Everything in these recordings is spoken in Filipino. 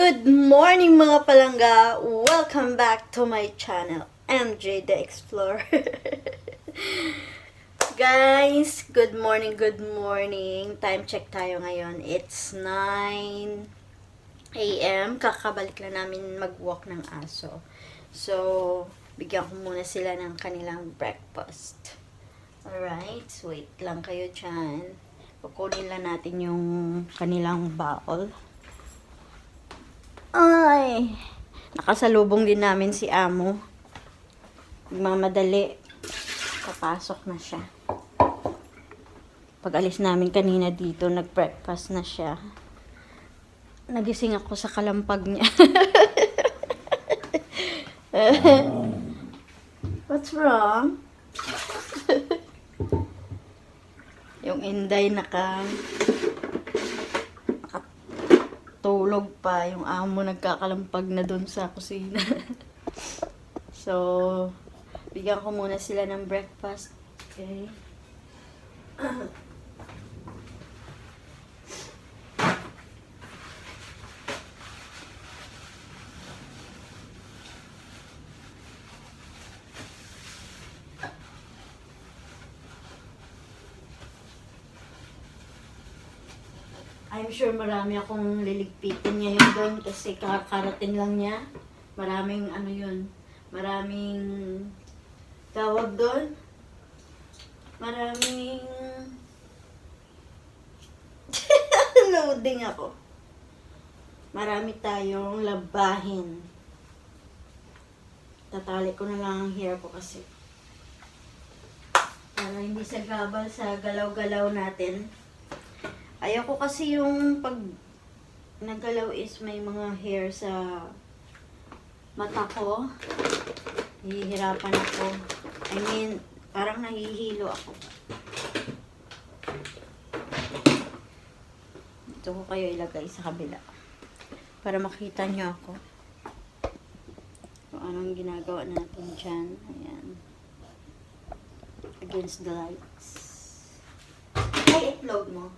Good morning mga palangga! Welcome back to my channel, MJ the Explorer. Guys, good morning, good morning. Time check tayo ngayon. It's 9 a.m. Kakabalik lang namin mag-walk ng aso. So, bigyan ko muna sila ng kanilang breakfast. Alright, wait lang kayo dyan. Kukunin lang natin yung kanilang bowl. Ay, nakasalubong din namin si Amo. Mamadali. Papasok na siya. Pag alis namin kanina dito, nag-breakfast na siya. Nagising ako sa kalampag niya. What's wrong? Yung Inday naka tulog pa. Yung amo nagkakalampag na doon sa kusina. so, bigyan ko muna sila ng breakfast. Okay. I'm sure marami akong liligpitin ngayon doon kasi kakarating lang niya. Maraming ano yun, maraming tawag doon. Maraming loading ako. Marami tayong labahin. Tatali ko na lang ang hair ko kasi. Para hindi sa gabal sa galaw-galaw natin. Ayoko kasi yung pag nagalaw is may mga hair sa mata ko. Hihirapan ako. I mean, parang nahihilo ako. Ito ko kayo ilagay sa kabila. Para makita nyo ako. Kung anong ginagawa natin dyan. Ayan. Against the lights. Ay, itlog mo.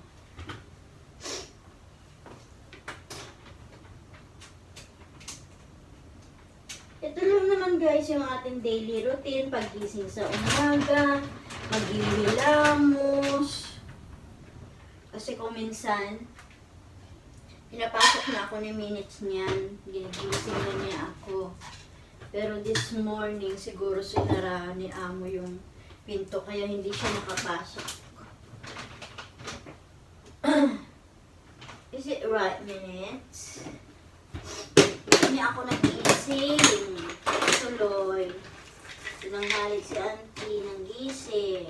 Ito lang naman guys yung ating daily routine. Pagising sa umaga, maghihilamos. Kasi kung minsan, pinapasok na ako ni minutes niyan. Ginigising na niya ako. Pero this morning, siguro sinara ni amo yung pinto kaya hindi siya nakapasok. Is it right minutes? Hindi ako nag-iising. Tuloy. Sinanghali si auntie ng gising.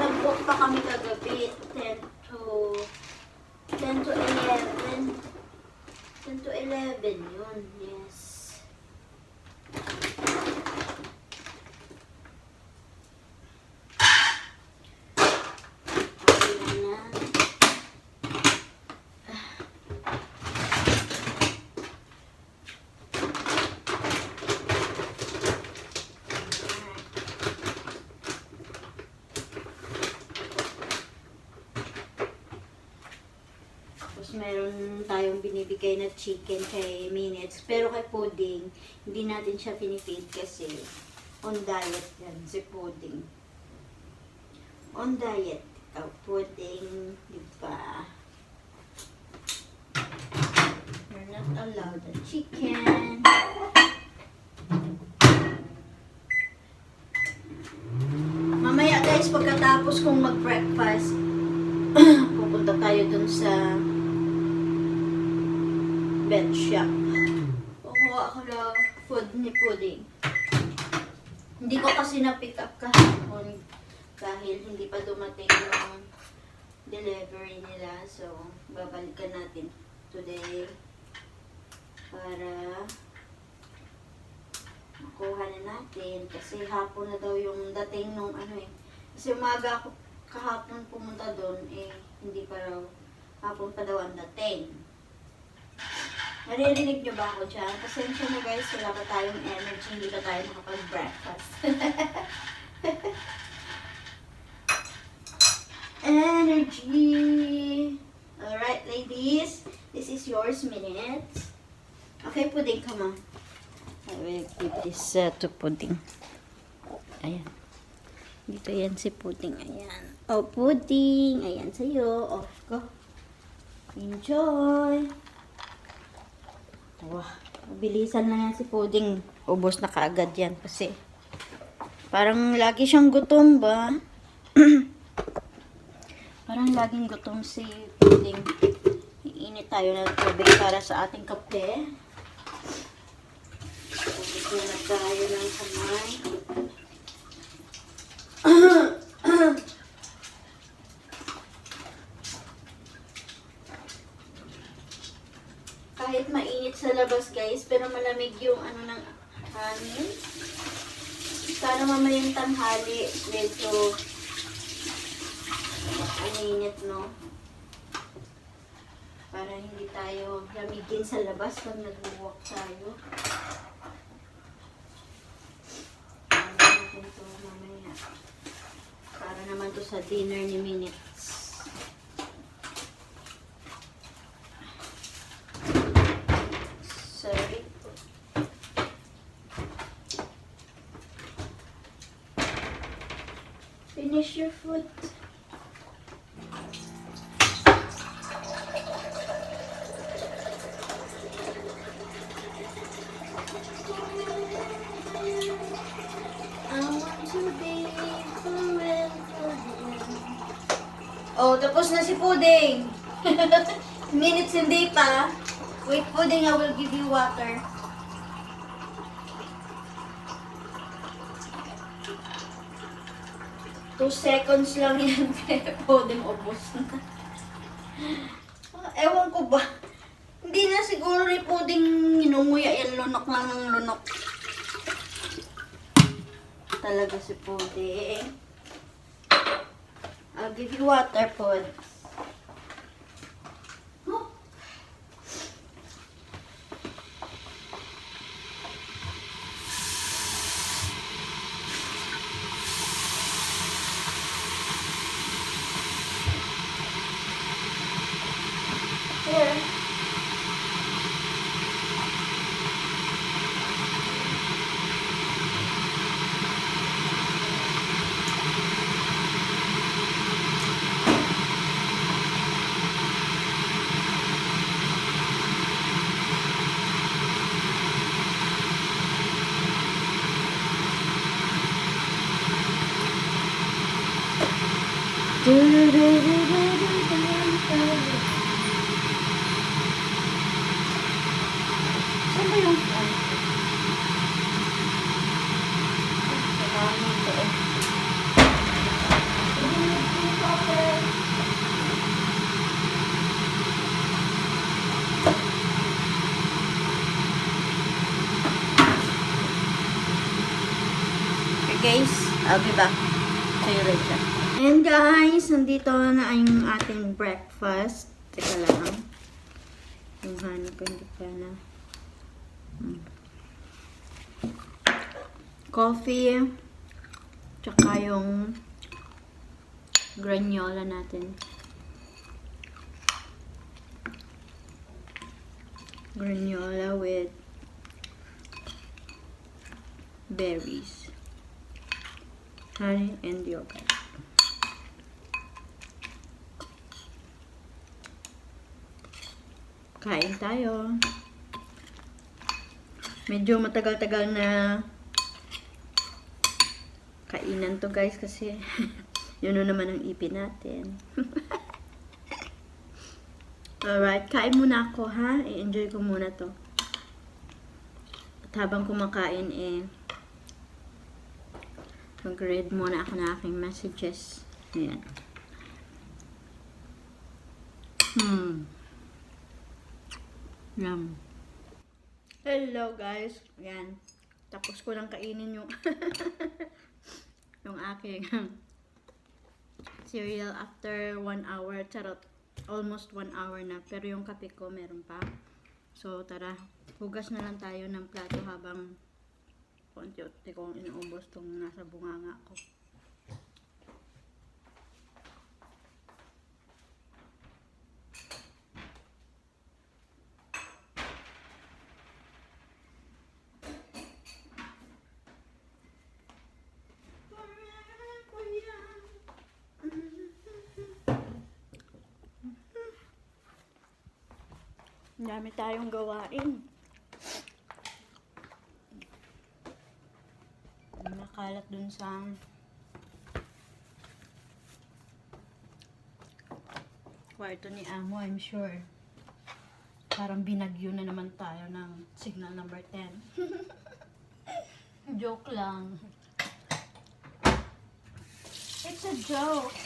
Nag-book pa kami kagabi. 10 to... 10 to 11. 10 to 11 yun. Yes. Okay na. Tapos meron tayong binibigay na chicken kay Minutes. Pero kay Pudding, hindi natin siya pinifeed kasi on diet yan, si Pudding. On diet, ikaw, Pudding, di ba? You're not allowed the chicken. Mamaya guys, pagkatapos kong mag-breakfast, pupunta tayo dun sa vet shop. Kukuha ako ng food ni Pudding. Hindi ko kasi na-pick up kahapon dahil hindi pa dumating yung delivery nila. So, babalikan natin today para makuha na natin kasi hapon na daw yung dating nung ano eh. Kasi umaga ako kahapon pumunta doon eh hindi pa raw hapon pa daw ang dating. Naririnig niyo ba ako dyan? Pasensya na guys, wala pa tayong energy, hindi pa tayo nakapag-breakfast. energy! Alright ladies, This is yours, minutes. Okay, pudding, come on. I will give this uh, to pudding. Ayan. Dito yan si pudding. Ayan. Oh, pudding. Ayan sa'yo. Oh, go. Enjoy. Wow. Mabilisan lang yan si pudding. Ubos na kaagad yan kasi parang lagi siyang gutom ba? parang laging gutom si pudding. Iinit tayo ng tubig para sa ating kape. Ito na tayo ng kamay. Kahit mainit sa labas guys, pero malamig yung ano ng hangin. Sana mamayang tanghali, medyo ang init, no? Para hindi tayo lamigin sa labas pag nag-walk tayo. Ano. Para naman to sa dinner ni Minutes. Finish your forever Oh, tapos na si Pudding. Minutes hindi pa. Wait, Pudding, I will give you water. Two seconds lang yan. Pudding, ubos na. Ah, Ewan ko ba? Hindi na siguro ni Pudding inunguya yan. Lunok lang ng lunok. Talaga si Pudding. I'll give you water, Pod. Huh? Here. Saan ba yung fan? Kailangan ko eh. Okay be back. See you later. And guys, nandito na yung ating breakfast. Teka lang. Yung honey ko hindi pa na. Hmm. Coffee. Tsaka yung granola natin. Granola with berries. Honey and yogurt. Kain tayo. Medyo matagal-tagal na kainan to guys kasi yun na naman ang ipin natin. Alright, kain muna ako ha. I-enjoy ko muna to. At habang kumakain eh, mag-read muna ako ng aking messages. Ayan. Hmm. Yum. Hello guys. Yan. Tapos ko lang kainin yung yung aking cereal after one hour. Charot. Almost one hour na. Pero yung kape ko meron pa. So tara. Hugas na lang tayo ng plato habang Konti-unti kong inuubos itong nasa bunganga ko. dami tayong gawain. Nakalat dun sa kwarto ni Amo, I'm sure. Parang binagyo na naman tayo ng signal number 10. Joke lang. It's a joke.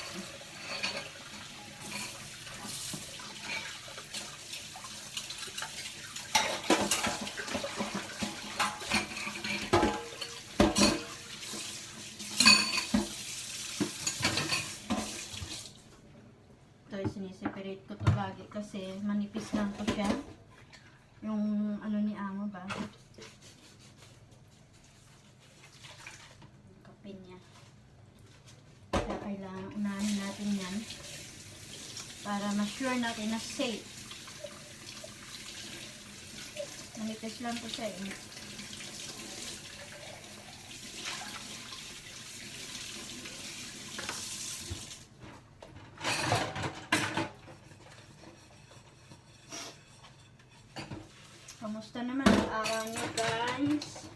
Ito ay siniseparate ko to lagi kasi manipis lang to siya. Yung ano ni Amo ba? Kapin niya. Kaya kailangan unahin natin yan para ma-sure natin na safe. Manipis lang to siya eh. Kamusta naman ang araw niyo guys?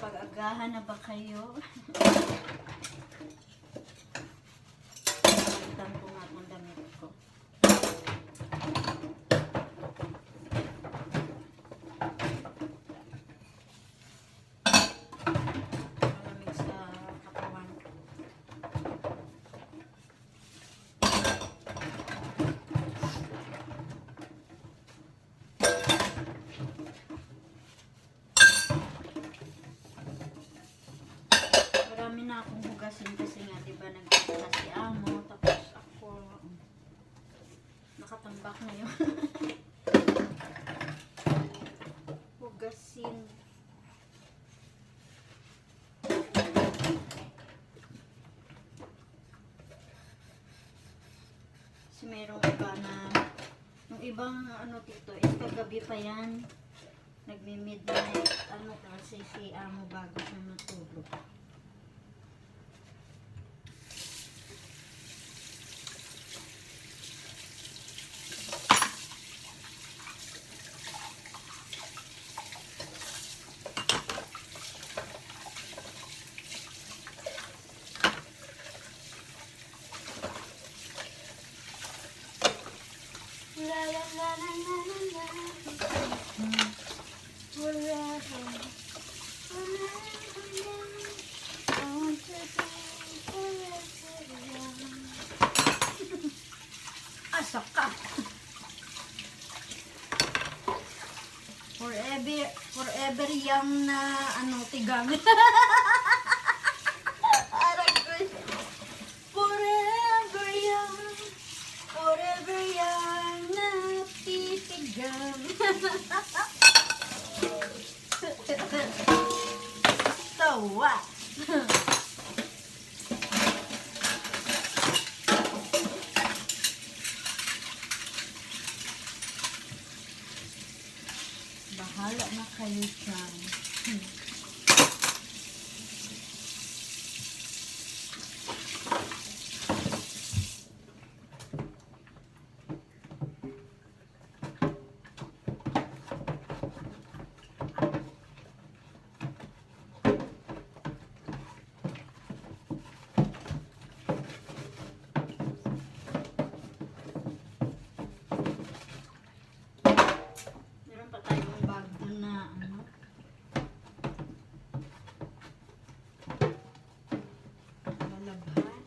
Pag-agahan na ba kayo? Palitan ko nga ang damit ko. Malamig sa katawan ko. Marami hugasin kasi nga, di ba, nagkita si Amo, tapos ako, nakatambak na yun. hugasin. Kasi merong iba na, yung ibang ano dito, is kagabi pa yan. Nagmi-midnight, ano kasi si Amo bago siya matulog. La la la la la la la. Forever, forever young. I want to be forever young. Asa ka? Forever, forever young na ano, tigang. Aray ko. Forever young. Forever young na titigang. so what? Bahala na kayo dyan. Hmm. Meron pa tayong bag doon na ano. Lalabhan.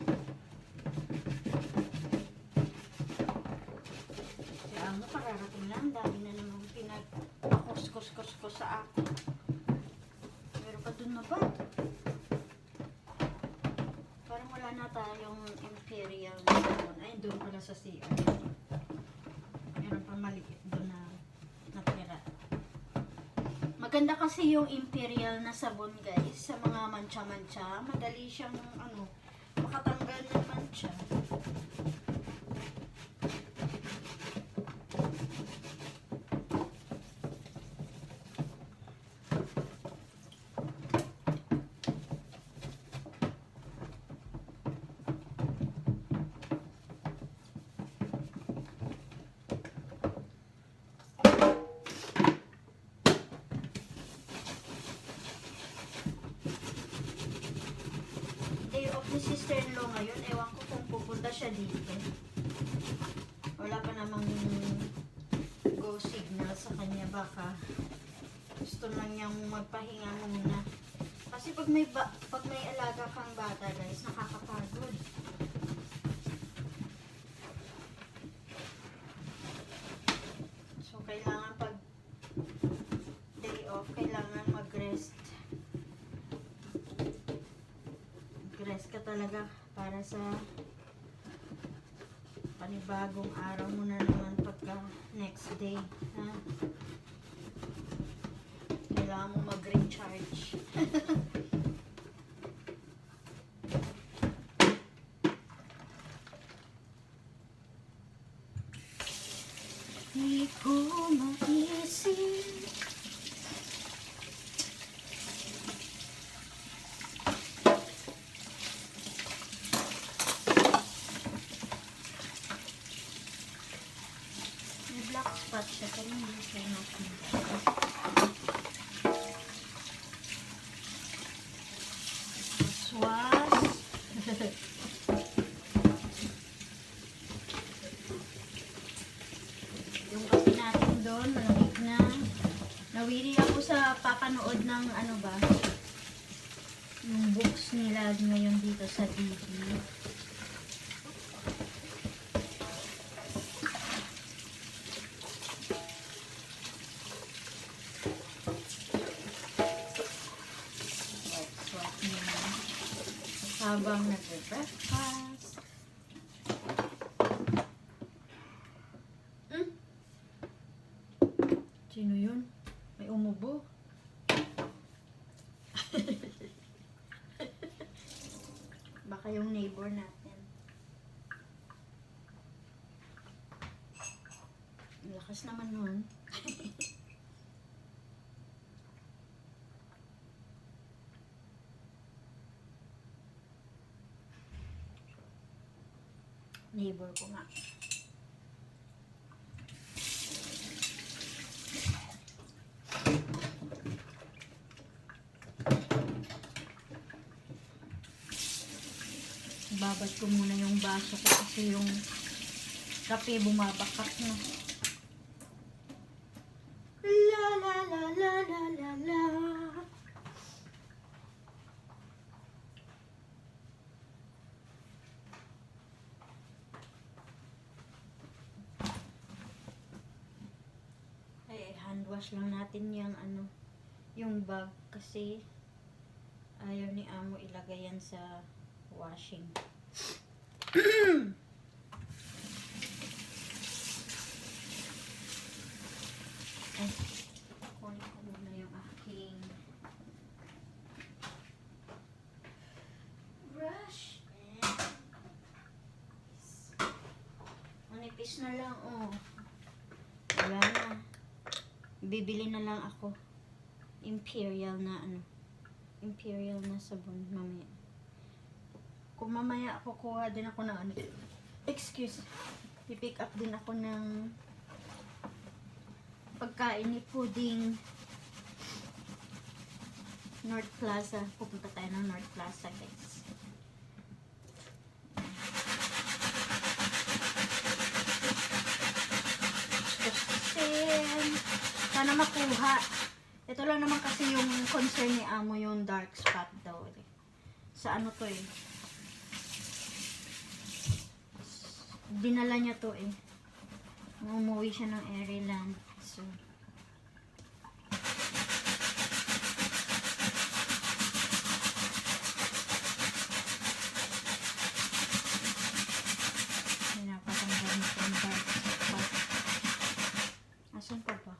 Si Amo kararating lang. Dami na namang pinagpakus-kus-kus sa akin. Meron pa doon na bag. Parang wala na tayong imperial na sabon. Ay, doon sa CR. Meron pa maliit doon na natira. Maganda kasi yung imperial na sabon guys sa mga mancha-mancha. Madali siyang ano, makatanggal ng mancha. baka gusto lang niyang magpahinga muna. Kasi pag may ba pag may alaga kang bata, guys, nakakapagod. So, kailangan pag day off, kailangan mag-rest. Mag-rest ka talaga para sa panibagong araw mo na naman pagka next day. Ha? Kailangan mo mag-recharge. Di ko maisip May black spot siya pero hindi siya nakita. Swas. Yung kape natin doon, malamig na. Nawiri ako sa papanood ng ano ba, yung books nila ngayon dito sa TV. Habang nagbe-breakfast. Hmm? Sino yun? May umubo. Baka yung neighbor natin. Ang Lakas naman nun. neighbor ko nga. Babad ko muna yung baso ko kasi yung kape bumabakak na. La la la la la la la. Ay, hand wash lang natin yung ano, yung bag kasi ayaw ni amo ilagay yan sa washing. Ay, kunin ko muna yung aking brush. Manipis na lang, oh. Wala na. Bibili na lang ako. Imperial na ano. Imperial na sabon mamaya. Kung mamaya kukuha din ako ng ano. Excuse. Pipick up din ako ng pagkain ni Pudding North Plaza. Pupunta tayo ng North Plaza, guys. Gustusin. Sana makuha. Ito lang naman kasi yung concern ni Amo yung dark spot daw. eh. Sa ano to eh. Dinala niya to eh. Umuwi siya ng Airyland. So. Asan pa ba?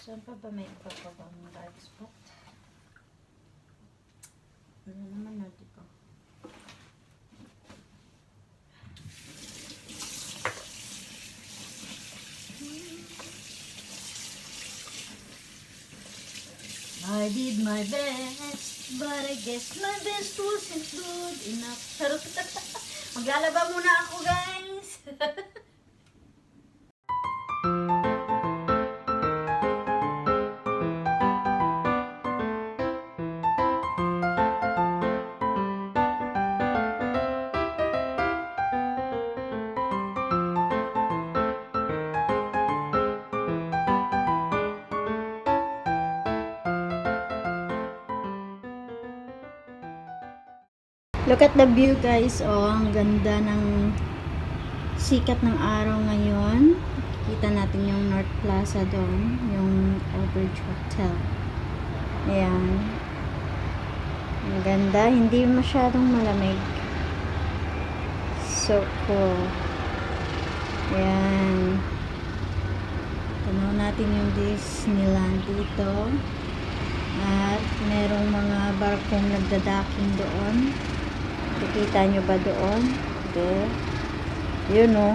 Saan pa ba may iba pa ba ng dark spot? Ano naman na, di? I did my best, but I guess my best wasn't good enough. Maglalaba muna ako, guys. Look at the view guys. Oh, ang ganda ng sikat ng araw ngayon. Kita natin yung North Plaza doon. Yung Elbridge Hotel. Ayan. Ang ganda. Hindi masyadong malamig. So cool. Ayan. Tanaw natin yung Disneyland dito. At merong mga barkong nagdadaking doon. Nakikita nyo ba doon? Okay. Yun o.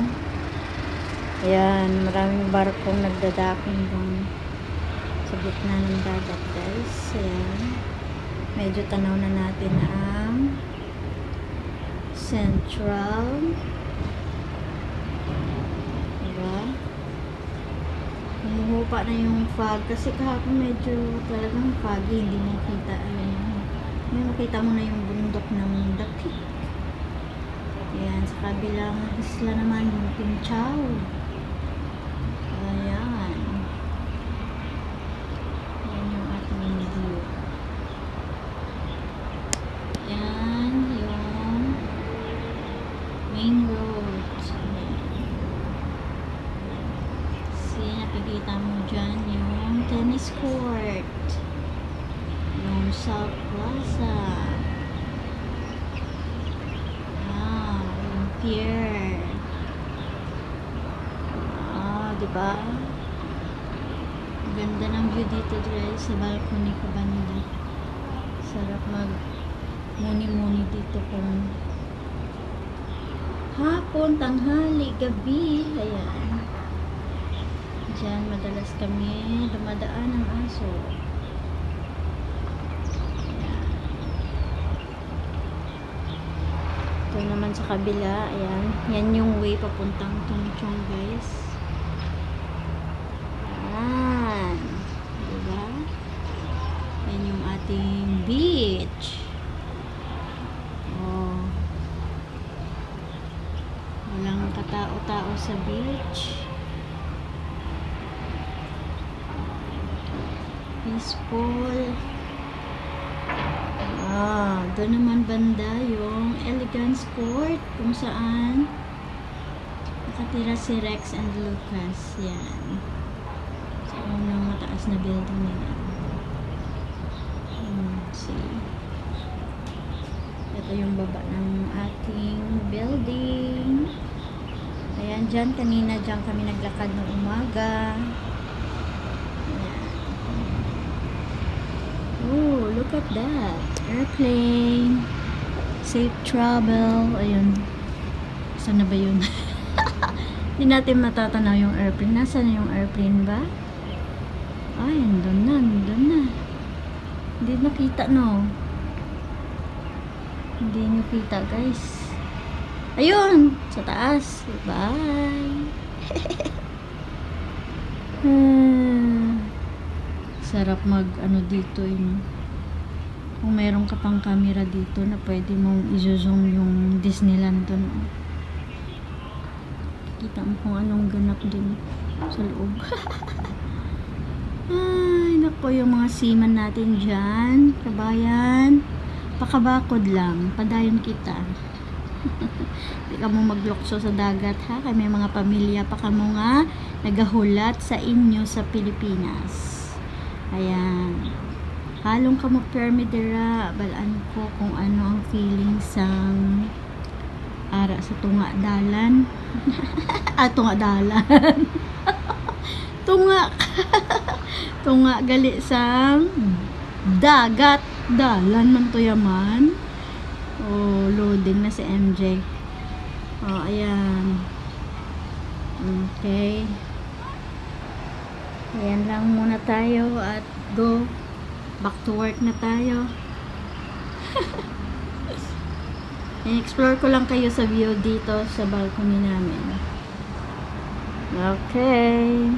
Ayan, maraming barkong nagdadaking doon sa gitna ng dagat guys. Ayan. Medyo tanaw na natin ang Central. Diba? Humuhupa na yung fog kasi kahapon medyo talagang foggy, hindi mo kita. Ayan. May makita mo na yung bundok ng Peak. Ayan, sa kabilang isla naman yung Pinchao. Ayan. Ayan yung ating view. Ayan yung main road. Ayan. See, nakikita mo dyan yung tennis court. Yung South Plaza. Ah, yung pier. Ah, di ba? Ganda ng view dito guys sa balcony ko banda. Sarap mag muni-muni dito kung hapon, tanghali, gabi. Ayan. Diyan madalas kami dumadaan ng aso. Ito naman sa kabila, ayan. Yan yung way papuntang Tungchong, guys. Ayan. Diba? Yan yung ating beach. Oh. Walang katao-tao sa beach. Peaceful. Ah, doon naman banda yung Elegance Court kung saan nakatira si Rex and Lucas. Yan. Sa unang mataas na building nila. Hmm, see. Ito yung baba ng ating building. Ayan, dyan kanina dyan kami naglakad ng umaga. Ayan. Oh, look at that. Airplane. Safe travel. Ayun. Saan na ba yun? Hindi natin matatanaw yung airplane. Nasaan na yung airplane ba? Ay, andun na, andun na. Hindi nakita, no? Hindi nyo kita, guys. Ayun! Sa taas. Bye! Hmm. Sarap mag ano dito yun. Kung meron ka pang camera dito na pwede mong i-zoom yung Disneyland dun. Kita mo kung anong ganap dun sa loob. Ay, nako yung mga seaman natin dyan. Kabayan. Pakabakod lang. Padayon kita. Hindi ka mo maglokso sa dagat ha. Kaya may mga pamilya pa ka mo nga nagahulat sa inyo sa Pilipinas. Ayan. Halong ka mo permidera. Balaan ko kung ano ang feeling sang ara sa tunga dalan. ah, tunga dalan. tunga. tunga gali sa dagat. Dalan man to yaman. Oh, loading na si MJ. Oh, ayan. Okay. Ayan lang muna tayo at go. Back to work na tayo. I-explore ko lang kayo sa view dito sa balcony namin. Okay.